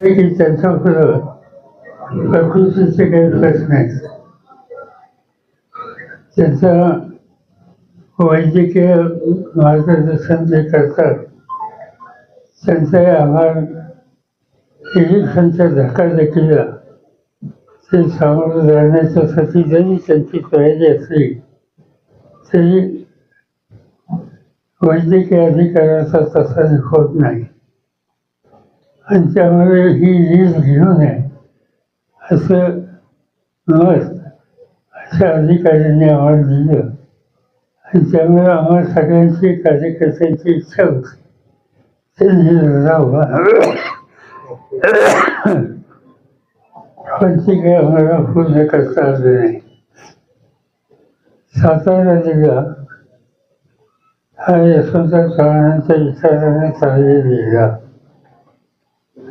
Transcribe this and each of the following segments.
की त्यांचा पुढं प्रकृतीचे काही प्रश्न आहेत त्यांचा वैद्यकीय मार्गदर्शन जे करतात त्यांचा आभार इलेक्शनच्या धक्का देखील ते सामोरं जाण्याच्यासाठी जरी त्यांची तयारी असली तरी वैद्यकीय अधिकाऱ्याचा तसा होत नाही आणि त्यामुळे ही लीड घेऊ नये असं मत अशा अधिकाऱ्यांनी आम्हाला दिलं. आणि त्यामुळे आम्हाला सगळ्यांची कार्यकर्त्यांची इच्छा होती. त्यांनी लढावं पण ती काही आम्हाला पूर्ण करता आलं नाही. सातारा जिल्हा हा यशवंत चव्हाणांच्या विचाराने चाललेला आणि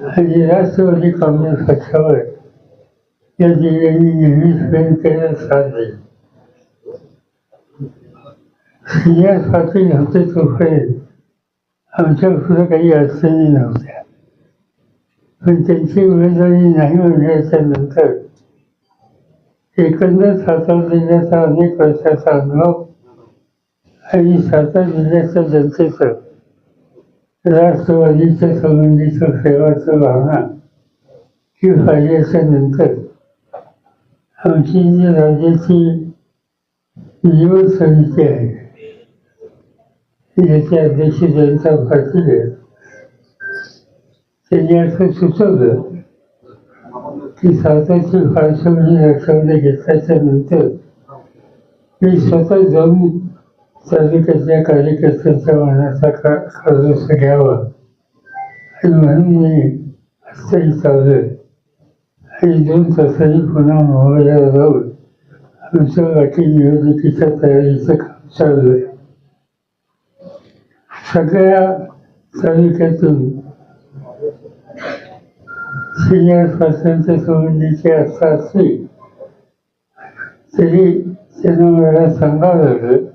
राष्ट्रवादी काँग्रेस पक्षावर या जिल्ह्यांनी नेहमीच प्रेम साथ दिली या पाटील होते तोपर्यंत. आमच्या सुद्धा काही अडचणी नव्हत्या. पण त्यांची उमेदवारी नाही मिळण्याच्या नंतर एकंदर सातारा जिल्ह्याचा अनेक वर्षाचा अनुभव आणि सातारा जिल्ह्याच्या जनतेचं राष्ट्रवादीच्या संबंधीचं सेवाचं भावना ही फायद्याच्या नंतर. आमची जी राज्याची निवड समिती आहे याचे अध्यक्ष जनता पाटील आहेत त्यांनी असं सुचवलं की सातारची पार्श्वभूमी लक्षामध्ये घेतल्याच्या नंतर मी स्वतः जाऊन तालुक्यातल्या कार्यकर्त्यांच्या मनाचा का खर्च घ्यावा. आणि म्हणून मी असंही चाललोय. आणि दोन तासांनी पुन्हा मुंबईला जाऊन आमच्या वाटी निवडणुकीच्या तयारीचं काम चालू आहे सगळ्या तालुक्यातून सिनियर स्वातंत्र्य संबंधीचे असतात तरी त्यांना मला सांगावं लागलं.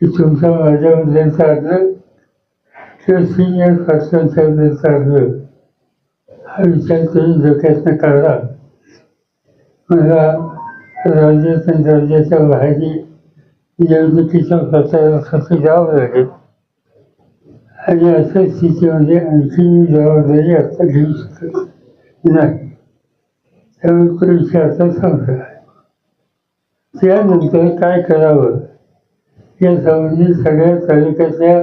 की तुमचा माझ्यामध्ये चाललं तर सिनियर स्वातंत्र्याबद्दलचं चाललं हा विचार तुम्ही डोक्यातनं काढला मला राज्यात आणि राज्याच्या बाहेरही निवडणुकीच्या प्रचारासाठी जावं लागेल. आणि अशा स्थितीमध्ये आणखी मी जबाबदारी आता घेऊ शकत नाही. त्यामुळे तो विषय आता संपला त्यानंतर काय करावं? या संबंधी सगळ्या तालुक्यातल्या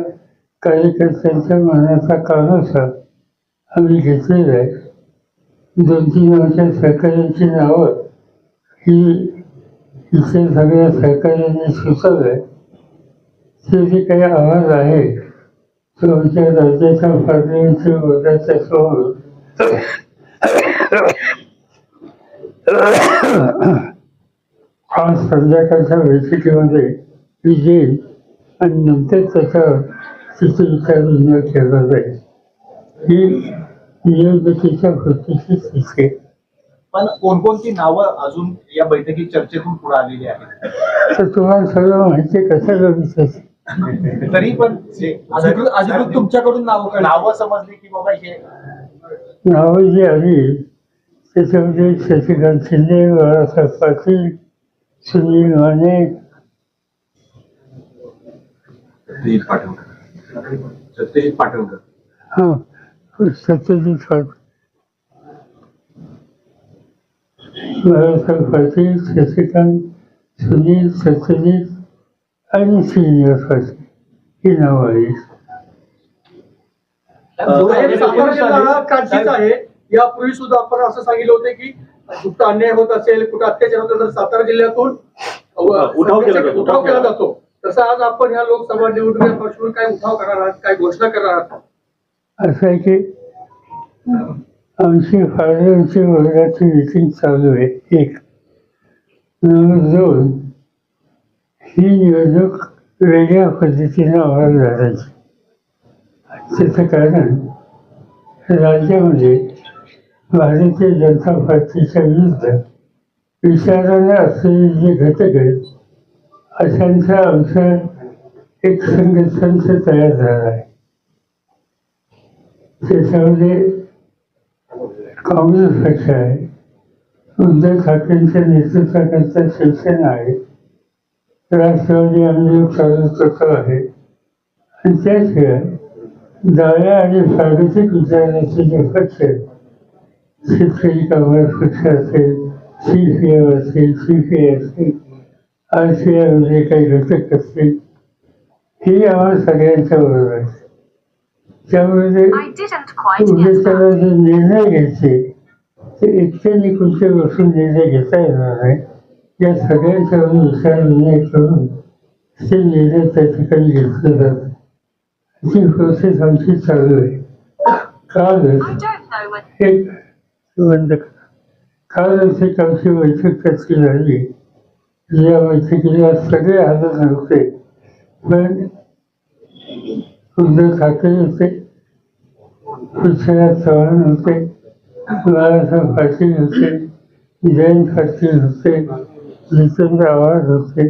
कार्यकर्त्यांच्या मनाचा कानोसा आम्ही घेतलेला आहे. दोन तीन आमच्या सहकाऱ्यांची नावं. ही इथे सगळ्या सहकाऱ्यांनी सुचवलं आहे ते जे काही आवाज आहे. तो आमच्या राज्याच्या पातळीवरच्या वर्गाच्या समोर आज संध्याकाळच्या बैठकीमध्ये मी देईल आणि नंतर त्याच्यावर तिथे विचार विनिमय केला जाईल ही निवडणुकीच्या कृतीची स्थिती आहे. पण कोणकोणती नावं अजून या बैठकीत चर्चेतून पुढे आलेली आहेत तर तुम्हाला सगळं माहिती कशाला विचारते तरी पण अधिकृत तुमच्याकडून नावं. नावं समजली की बाबा हे नावं जी आली त्याच्यामध्ये शशिकांत शिंदे बाळासाहेब पाटील सुनील माने सत्यजित पाटणकर. सत्यजित पाटणकर. हां सत्यजित पाटील शशिकांत सुनील सत्यजित आणि श्रीनिवास पाटील ही नावं हा आहे. यापूर्वी सुद्धा आपण असं सांगितलं होतं की कुठं अन्याय होत असेल कुठं अत्याचार होत असेल सातारा जिल्ह्यातून उठाव केला जातो. तसं आज आपण ह्या लोकसभा निवडणुकीच्या पार्श्वभूमीवर काय उठाव करणार आहात काय घोषणा करणार आहात? असं आहे की आमची फायद्यांची वर्गाची मीटिंग चालू आहे. एक नंबर दोन ही निवडणूक वेगळ्या पद्धतीनं आवाज लढायची त्याचं कारण राज्यामध्ये भारतीय जनता पार्टीच्या विरुद्ध विचाराने असलेले जे घटक आहेत अशांचा आमचं एक संघटनच तयार झाला आहे. त्याच्यामध्ये काँग्रेस पक्ष आहे उद्धव ठाकरेंच्या नेतृत्वाकरता शिवसेना आहे राष्ट्रवादी आम्ही कार्यकर्ता आहे. आणि त्याशिवाय डाव्या आणि स्वागतिक विचाराचे जे पक्ष आहेत शेतकरी काँग्रेस पक्ष असेल सी पी एम असेल सी पी असेल आयमध्ये काही घटक असतील हे आम्हाला सगळ्यांच्या बरोबर आहे. त्यामुळे. जे निर्णय घ्यायचे ते एकट्याने कुठचे बसून निर्णय घेता येणार नाही या सगळ्यांच्या विचार विनय करून ते निर्णय त्या ठिकाणी घेतले जातात ती प्रोसेस आमची चालू आहे. when. एक कालच एक आमची बैठक त्याची झाली. या बैठकीला सगळे हजर नव्हते. पण उद्धव ठाकरे होते. पृथ्वीराज चव्हाण होते बाळासाहेब पाटील होते जयंत पाटील होते जितेंद्र आव्हाड होते.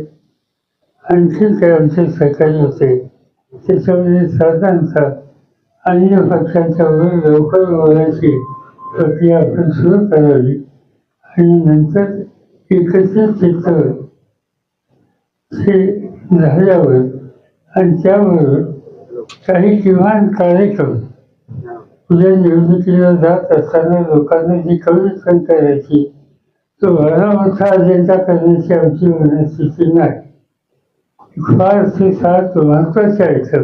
आणखी काही आमचे सहकारी होते. त्याच्यामध्ये साधारणतः अन्य पक्षांच्या लवकर बोलायची प्रक्रिया आपण सुरू करावी. आणि नंतर एकत्रित चित्र हे झाल्यावर आणि त्याबरोबर काही किमान कार्यक्रम उद्या निवडणुकीला जात असताना लोकांना जी कमीपण करायची तो भला मोठा अजेंडा करण्याची आमची मनस्थिती नाही. फार सात महत्त्वाचे आयटम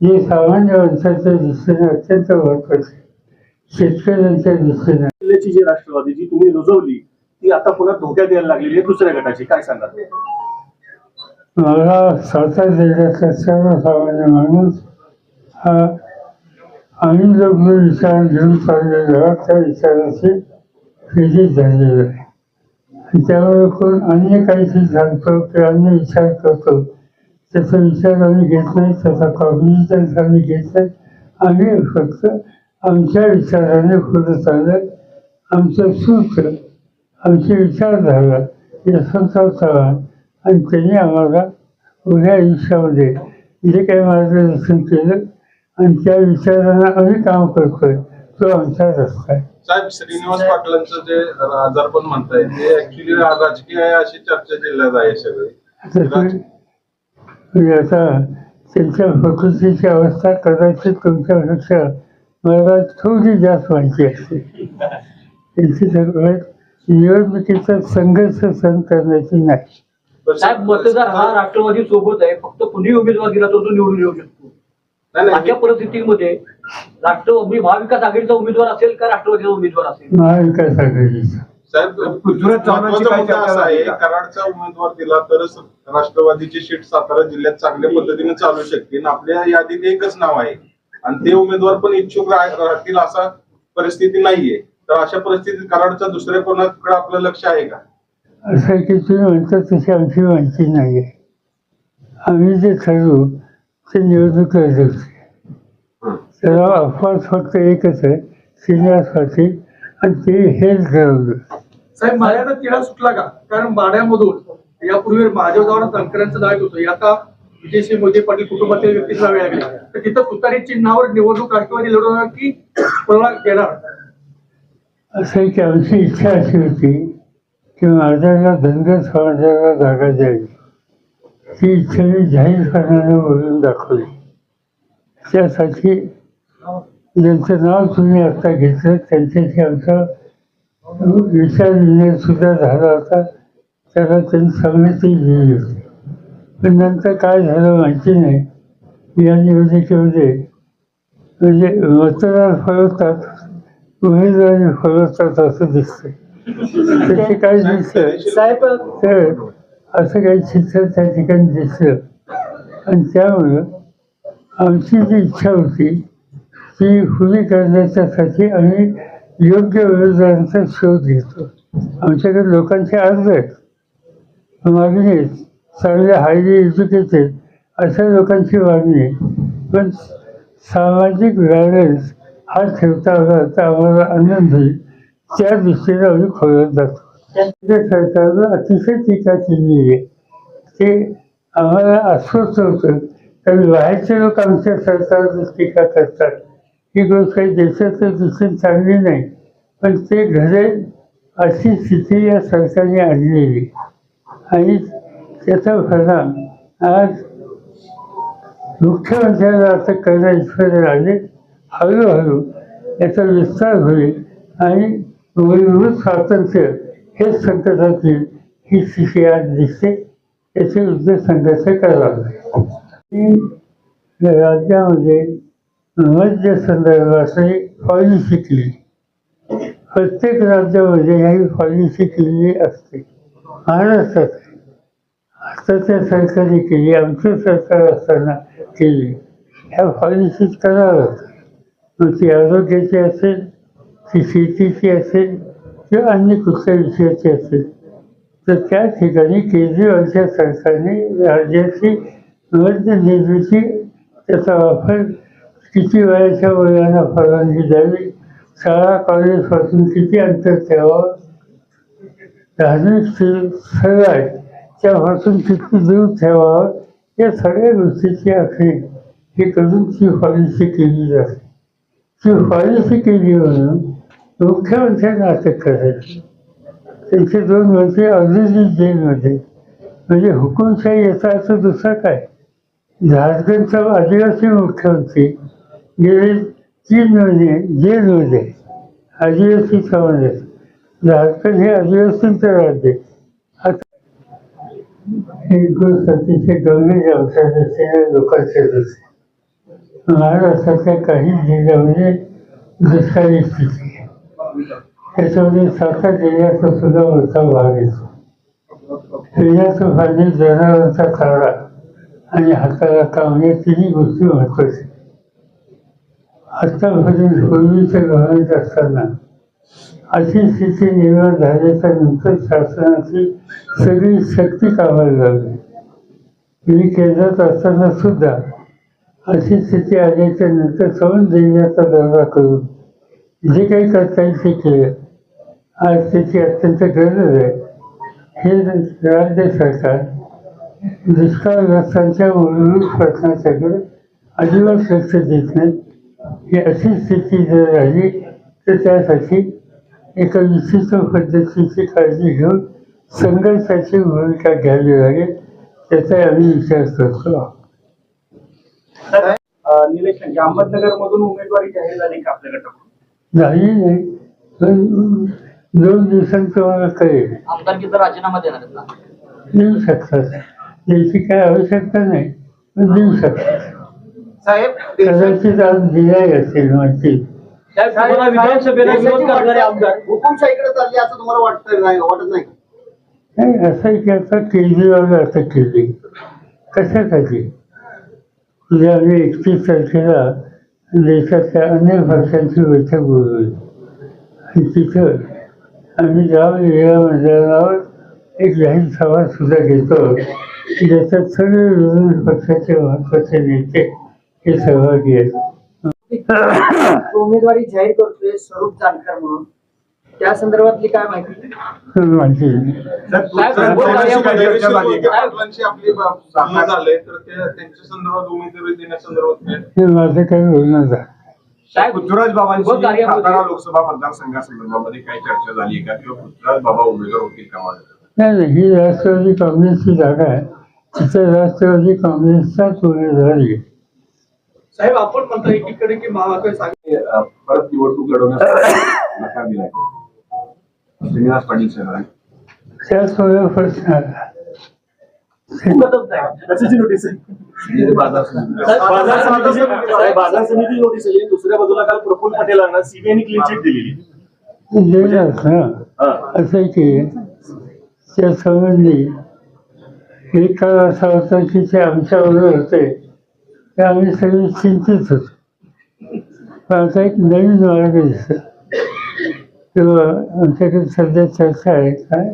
जे सामान्य माणसाच्या दृष्टीने अत्यंत महत्त्वाचे शेतकऱ्यांच्या दृष्टीने. जी राष्ट्रवादी जी तुम्ही रुजवली ती आता पुन्हा धोक्यात यायला लागलेली आहे दुसऱ्या गटाची. काय सांगा मला सातारा जिल्ह्यातला सर्वसामान्य माणूस हा आम्ही जो विचार घेऊन चाललेला त्या विचाराची प्रेरित झालेलो आहे. त्यामुळे कोण अन्य काहीतरी सांगतो किंवा अन्य विचार करतो त्याचा विचार आम्ही घेत नाही त्याचा कॉग्निशन्स आम्ही घेत नाही. आम्ही फक्त आमच्या विचाराने पुढे चालत आमचं सूत्र आमची विचारधारा यशवंतराव चव्हाण आणि त्यांनी आम्हाला उद्या आयुष्यामध्ये जे काही मार्गदर्शन केलं आणि त्या विचारांना आम्ही काम करतोय. तो आमचा रस्ता आहे. साहेब श्रीनिवास पाटलांचं जे आजारपण म्हणताय ते ऍक्च्युली राजकीय आहे अशी चर्चा जिल्ह्यात आहे सगळी. आता म्हणजे त्यांच्या प्रकृतीची अवस्था कदाचित तुमच्यापेक्षा मला थोडी जास्त माहिती असते. त्यांची सगळं निवडणुकीचा संघर्ष सहन करण्याची नाही. पण साहेब मतदार हा राष्ट्रवादी सोबत आहे. फक्त कुणी उमेदवार दिला तर तो निवडून येऊ शकतो. अशा परिस्थितीमध्ये राष्ट्र म्हणजे महाविकास आघाडीचा उमेदवार असेल का राष्ट्रवादीचा उमेदवार असेल? महाविकास आघाडीचा. साहेब? कराडचा उमेदवार दिला तरच राष्ट्रवादीची सीट सातारा जिल्ह्यात चांगल्या पद्धतीने चालू शकते. आणि आपल्या यादीत एकच नाव आहे. आणि ते उमेदवार पण इच्छुक राह- राहतील असा परिस्थिती नाहीये. तर अशा परिस्थितीत कराडचा दुसऱ्या कोणाकडे आपलं लक्ष आहे का? असं आहे की तुम्ही म्हणता तशी आमची माहिती नाही आहे आम्ही जे ठरवू ते निवडणूक लढवते त्याला अफवा फक्त एकच आहे श्रीनिवास पाटील आणि ते हेच ठरवलं. साहेब माड्याचा तिढा सुटला का? कारण माड्यामधून यापूर्वी महादेव जावळ तंकरांचं नाव येत होतं आता विजयसिंह मोदी पाटील कुटुंबातील व्यक्तीचं नाव यायला लागले. तर तिथं तुतारी चिन्हावर निवडणूक राष्ट्रवादी लढवणार की कोणाला देणार? असं आहे की आमची इच्छा अशी होती की माझ्याला धनगर समाजाला जागा द्यावी ती इच्छा जाहीर जाहीरपणाने वरून दाखवली. त्यासाठी ज्यांचं नाव तुम्ही आता घेतलं त्यांच्याशी आमचा विचार विनिमय सुद्धा झाला होता. त्याला त्यांनी संमती दिली होती. पण नंतर काय झालं माहिती नाही. या निवडणुकीमध्ये म्हणजे मतदार फळवतात उमेदवारी फळवतात असं दिसतं त्याचे काय दिसतं साहेब तर असं काही चित्र त्या ठिकाणी दिसलं. आणि त्यामुळं आमची जी इच्छा होती ती खुली करण्याच्यासाठी आम्ही योग्य उमेदवारांचा शोध घेतो. आमच्याकडे लोकांचे अर्ज आहेत. मागणी आहेत. चांगले हायली एज्युकेटेड अशा लोकांची मागणी आहे. पण सामाजिक बॅलन्स हा ठेवता आला तर आम्हाला आनंद होईल. त्या दृष्टीने आम्ही खोलत जातो. त्या सरकारनं अतिशय टीका केली आहे. ते आम्हाला अस्वस्थ होतं कारण बाहेरचे लोक आमच्या सरकारवर टीका करतात. ही गोष्ट काही देशाचं दृष्टीने चांगली नाही पण ते घडेल अशी स्थिती या सरकारने आणलेली आणि त्याचा परिणाम आज मुख्यमंत्र्यांना आता करणं आले. हळूहळू याचा विस्तार होईल आणि मूलभूत स्वातंत्र्य हे संकटातील ही स्थिती आज दिसते. याचे युद्ध संघर्ष करावा लागला. राज्यामध्ये मध्य संदर्भातली पॉलिसी केली प्रत्येक राज्यामध्ये ही पॉलिसी शिकलेली असते. महाराष्ट्रात आताच्या सरकारने केली आमचं सरकार असताना केली. ह्या पॉलिसीज करावं लागतं मग ती आरोग्याची असेल ती शेतीची असेल किंवा अन्य कुठल्या विषयाची असेल तर त्या ठिकाणी केजरीवालच्या सरकारने राज्याची मध्य निर्मिती त्याचा वापर किती वयाच्या मुलांना परवानगी द्यावी शाळा कॉलेजपासून किती अंतर ठेवावं धार्मिक स्थळ आहे त्यापासून किती दूर ठेवावं या सगळ्या गोष्टीची आखणी हे करून ती पॉलिसी केली जाते. ती पॉलिसी केली म्हणून मुख्यमंत्री म्हणजे नाटक करायचं. त्यांचे दोन मंत्री ऑलरेडी जेलमध्ये. म्हणजे हुकुमशाही येतात असं दुसरा काय? झारखंडचा आदिवासी मुख्यमंत्री गेले तीन महिने जेलमध्ये. आदिवासी समाजात. झारखंड हे आदिवासींचं राज्य. आता हे गोष्ट अतिशय गंभीर अवसर लोकांचे होते महाराष्ट्राच्या काही जिल्ह्यामध्ये दुष्काळी स्थिती आहे. त्याच्यामध्ये सातारा जिल्ह्याचा सुद्धा मोठा भाग येतो. पिण्याचं पाणी जनावरांचा चारा आणि हाताला कामणे तिन्ही गोष्टी महत्त्वाच्या आतापर्यंत पूर्वीच्या गव्हर्नमेंट असताना अशी स्थिती निर्माण झाल्याच्यानंतर शासनाची सगळी शक्ती कामाला लागली. मी केंद्रात असताना सुद्धा अशी स्थिती आल्याच्यानंतर सवन जिल्ह्याचा दौरा करून जे काही करता येईल ते केलं. आज त्याची अत्यंत गरज आहे. हे राज्य सरकार दुष्काळग्रस्तांच्या मूलभूत प्रश्नाच्याकडे अजिबात लक्ष देत नाही. ही अशी स्थिती जर राहिली तर त्यासाठी एका विशिष्ट पद्धतीची काळजी घेऊन संघर्षाची भूमिका घ्यावी लागेल त्याचा आम्ही विचार करतो. आहोत. निलेश म्हणजे अहमदनगर मधून उमेदवारी जाहीर झाली का आपल्या गटाकडून? झाली नाही. पण दोन दिवसांचं मला कळेल. आमदारकीचा राजीनामा देणार आहेत ना? देऊ शकतात. याची काय आवश्यकता नाही पण देऊ शकतात. साहेब कदाचित आज दिलाय असेल तुम्हाला विधानसभेला विरोध करणारे आमदार. हुकुमशाहीकडे चालली असं तुम्हाला वाटतं नाही वाटत नाही असं की आता केजरीवाल असं केली कशासाठी? आम्ही एकतीस तारखेला देशातल्या अनेक भाषांची बैठक बोलवली आणि तिथं आम्ही गाव वेगळ्या मैदानावर एक जाहीर सभा सुद्धा घेतो ज्याच्यात सगळे विरोधी पक्षाचे महत्त्वाचे नेते हे सहभागी आहेत. उमेदवारी जाहीर करतोय स्वरूप जानकर म्हणून. त्या संदर्भातली काय माहिती? आपली तर त्या त्यांच्या संदर्भात उमेदवारी देण्यासंदर्भात? हे काही साहेब पृथ्वीराज बाबांची सातारा लोकसभा मतदारसंघासंदर्भामध्ये काही चर्चा झाली का? किंवा पृथ्वीराज बाबा उमेदवार होतील का माझ्या नाही ही राष्ट्रवादी काँग्रेसची जागा आहे. तिथं राष्ट्रवादी काँग्रेसचाच उमेदवार आहे. साहेब आपण म्हणता एकीकडे की महाराष्ट्र सांगितलं. परत निवडणूक लढवण्यास नकार दिलाय श्रीनिवास पाटील साहेबांनी कशाची नोटीस आहे? बाजार समिती. बाजार समितीची साहेब, बाजार समिती नोटीस आली दुसऱ्या बाजूला काल प्रफुल्ल पटेलांना सीबीआयने क्लीन चिट दिलेली. ना हा. असं आहे की त्या संबंधी एक काळ असा होता की ते आमच्याबरोबर होते. ते आम्ही सगळे चिंतित होतो. पण आता एक नवीन मार्ग दिसतो आमच्याकडे सध्या चर्चा आहे काय?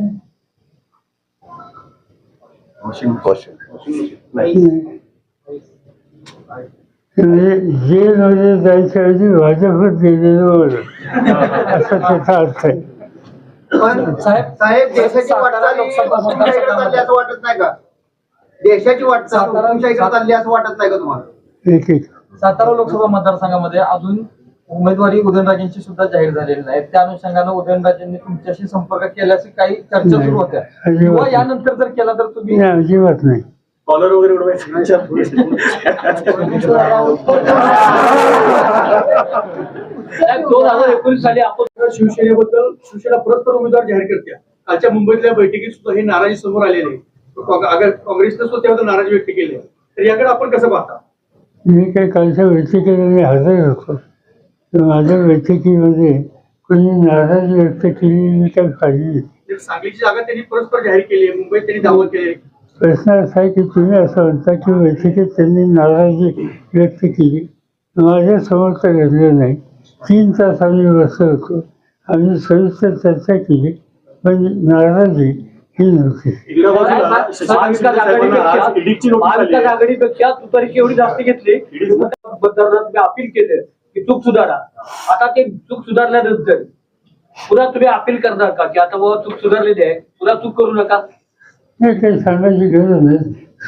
म्हणजे जेलमध्ये जायच्या ऐवजी गेलेलं बरं. असा त्याचा अर्थ आहे. पण साहेब देशाची वाटचाल ही असं वाटत नाही का? देशाची वाटचाल चालली असं वाटत नाही का तुम्हाला? एक एक. सातारा लोकसभा मतदारसंघामध्ये अजून उमेदवारी उदयनराजेंची सुद्धा जाहीर झालेली नाही. त्या अनुषंगानं उदयनराजेंनी तुमच्याशी संपर्क केल्याची काही चर्चा सुरू होत्या. किंवा यानंतर जर केला तर तुम्ही अजिबात नाही. कॉलर वगैरे उडवायचं दोन हजार एकोणीस साली आपण शिवसेनेबद्दल शिवसेना परस्पर उमेदवार जाहीर करते कालच्या मुंबईतल्या बैठकीत सुद्धा ही नाराजी समोर आलेली. आहे अगर काँग्रेसनं सुद्धा त्याबद्दल नाराजी व्यक्त केली. आहे तर याकडे आपण कसं पाहता? मी काही कालच्या बैठकीला मी हजर होतो तर माझ्या बैठकीमध्ये कोणी नाराजी व्यक्त केली काही. सांगलीची जागा त्यांनी परस्पर जाहीर केली आहे. मुंबईत त्यांनी दावा केली आहे. प्रश्न असा आहे की तुम्ही असं म्हणता की बैठकीत त्यांनी नाराजी व्यक्त केली. माझ्यासमोर तर घडलं नाही. तीन तास आम्ही बसलो होतो. आम्ही सविस्तर चर्चा केली पण नाराजी ही नव्हती. महाविकास. आघाडीपेक्षा एवढी जास्त घेतली? अपील केले. की चूक सुधारा. आता ते चूक सुधारल्यानंतर पुन्हा तुम्ही अपील करणार का? की आता बाबा चूक सुधारलेली आहे पुन्हा चूक करू नका? हे काही सांगायची गरज नाही.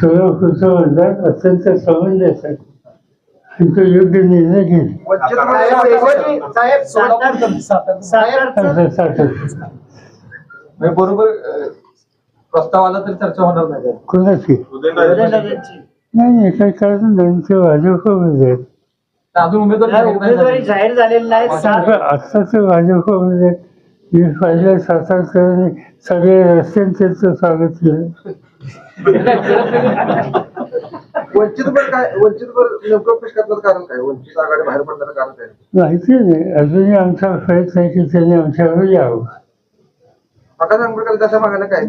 मतदार अत्यंत तो योग्य निर्णय घेईल सातार- म्हणजे बरोबर अं, प्रस्ताव आला तर चर्चा होणार नाही. कोणाची. नाही नाही काही कारण त्यांचे भाजपमध्ये आहेत अजून उमेदवार उमेदवारी झाली. जाहीर झालेली नाही सात आत्ताच भाजपमध्ये मी पाहिलं सातारकरांनी सगळे रस्त्याने त्यांचं स्वागत केलं. वंचितवर काय वंचितवर नेमकं पेश कारण काय? वंचित आघाडी बाहेर पडण्याचं कारण काय? माहिती नाही. अजूनही आमचा प्रयत्न आहे की त्यांनी आमच्यावर यावं. प्रकाश आंबेडकर त्याच्या काय?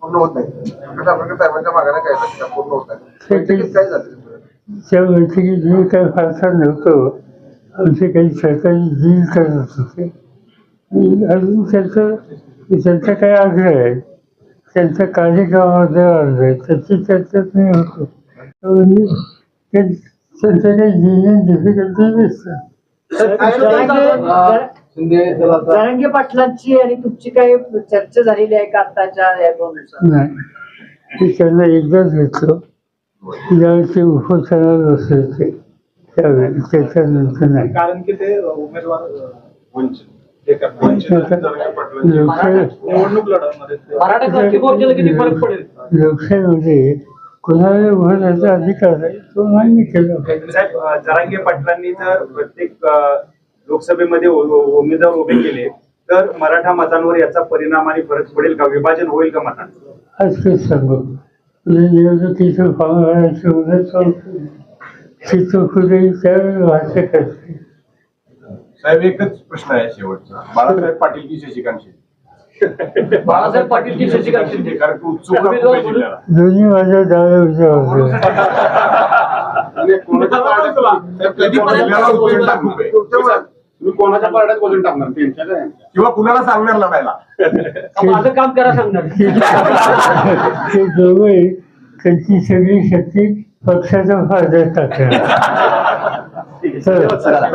पूर्ण होत नाही. प्रकाश आंबेडकर साहेबांच्या मागण्या काय? पूर्ण होत नाही. काय झालं? त्या बैठकीत मी काही फारसा नव्हतो आमचे काही सरकारी डील करत होते. आणि अजून त्यांचं त्यांचा काही आग्रह आहे. त्यांच्या कार्यक्रमामध्ये अर्ज आहे. त्याची चर्चेत मी होतो. म्हणजे ते- त्यांच्या काही युनियन डिफिकल्टी दिसतात जरांगे पाटलांची आणि तुमची काही चर्चा झालेली आहे का आताच्या या दोन नाही. मी त्यांना एकदाच भेटलो ज्यावेळी ते त्यावेळी त्याच्यानंतर नाही. कारण की ते उमेदवार वंचित. करणार. वंचित आणि जरांगे पाटलांची लोकशाही निवडणूक लढवणार आहेत मराठा क्रांती मोर्चाला किती फरक पडेल? लोकशाहीमध्ये कोणाला उभं राहायचा अधिकार आहे तो मान्य केला साहेब जरांगे पाटलांनी जर प्रत्येक अ, लोकसभेमध्ये उ- उमेदवार उभे केले तर मराठा मतांवर याचा परिणाम आणि फरक पडेल का? विभाजन होईल का मतांचं आज तेच सांगू. म्हणजे निवडणुकीचं फॉर्म भरायची मुदत ती चुकून त्यावेळी भाषा करते साहेब एकच प्रश्न आहे शेवटचा. बाळासाहेब पाटील की शशिकांत शिंदे? बाळासाहेब पाटील की शशिकांत शिंदे? कारण की उत्सुक म्हणून- दोन्ही माझ्या डाव्या साहेब, टाकू आहे. तुम्ही कोणाच्या पारड्यात वजन टाकणार त्यांच्या? किंवा कुणाला सांगणार लढायला माझं काम करा सांगणार ते दोघे त्यांची सगळी शक्ती पक्षाच्या फायद्यात टाकणार ठीक आहे. चला.